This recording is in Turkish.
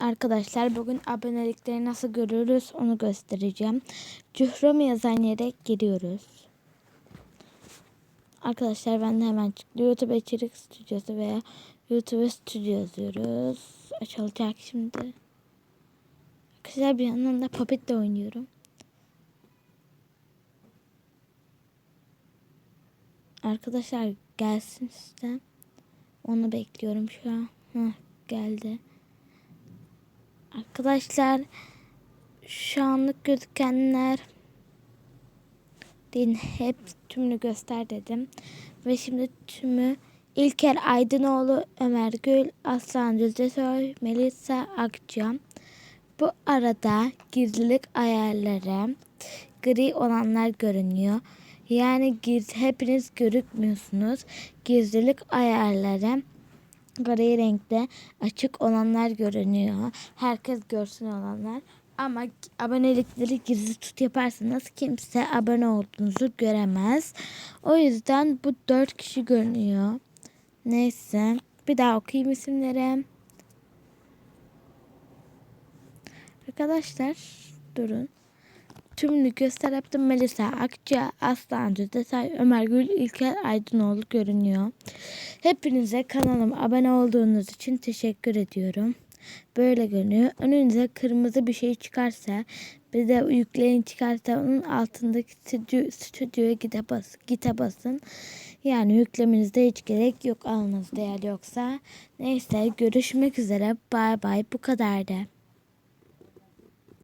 Arkadaşlar bugün abonelikleri nasıl görürüz onu göstereceğim. Cührom yazan yere giriyoruz. Arkadaşlar ben de hemen çıktı. YouTube içerik stüdyosu veya YouTube stüdyo yazıyoruz. Açılacak şimdi. Arkadaşlar bir yandan da Puppet'le oynuyorum. Arkadaşlar gelsin sistem. Onu bekliyorum şu an. Heh, geldi. Arkadaşlar şu anlık gözükenler din hep tümünü göster dedim. Ve şimdi tümü İlker Aydınoğlu, Ömer Gül, Aslan Düzcesoy, Melisa Akça. Bu arada gizlilik ayarları gri olanlar görünüyor. Yani giz, hepiniz görükmüyorsunuz. Gizlilik ayarları gri renkte açık olanlar görünüyor. Herkes görsün olanlar. Ama abonelikleri gizli tut yaparsanız kimse abone olduğunuzu göremez. O yüzden bu dört kişi görünüyor. Neyse. Bir daha okuyayım isimleri. Arkadaşlar durun. Tümünü göster yaptım. Melisa Akça, Aslan Detay, Ömer Gül, İlker Aydınoğlu görünüyor. Hepinize kanalıma abone olduğunuz için teşekkür ediyorum. Böyle görünüyor. Önünüze kırmızı bir şey çıkarsa bir de yükleyin çıkarsa onun altındaki stüdyo, stüdyoya gide, bas, gite basın. Yani yüklemenizde hiç gerek yok alnınızda eğer yoksa. Neyse görüşmek üzere. Bay bay bu kadardı.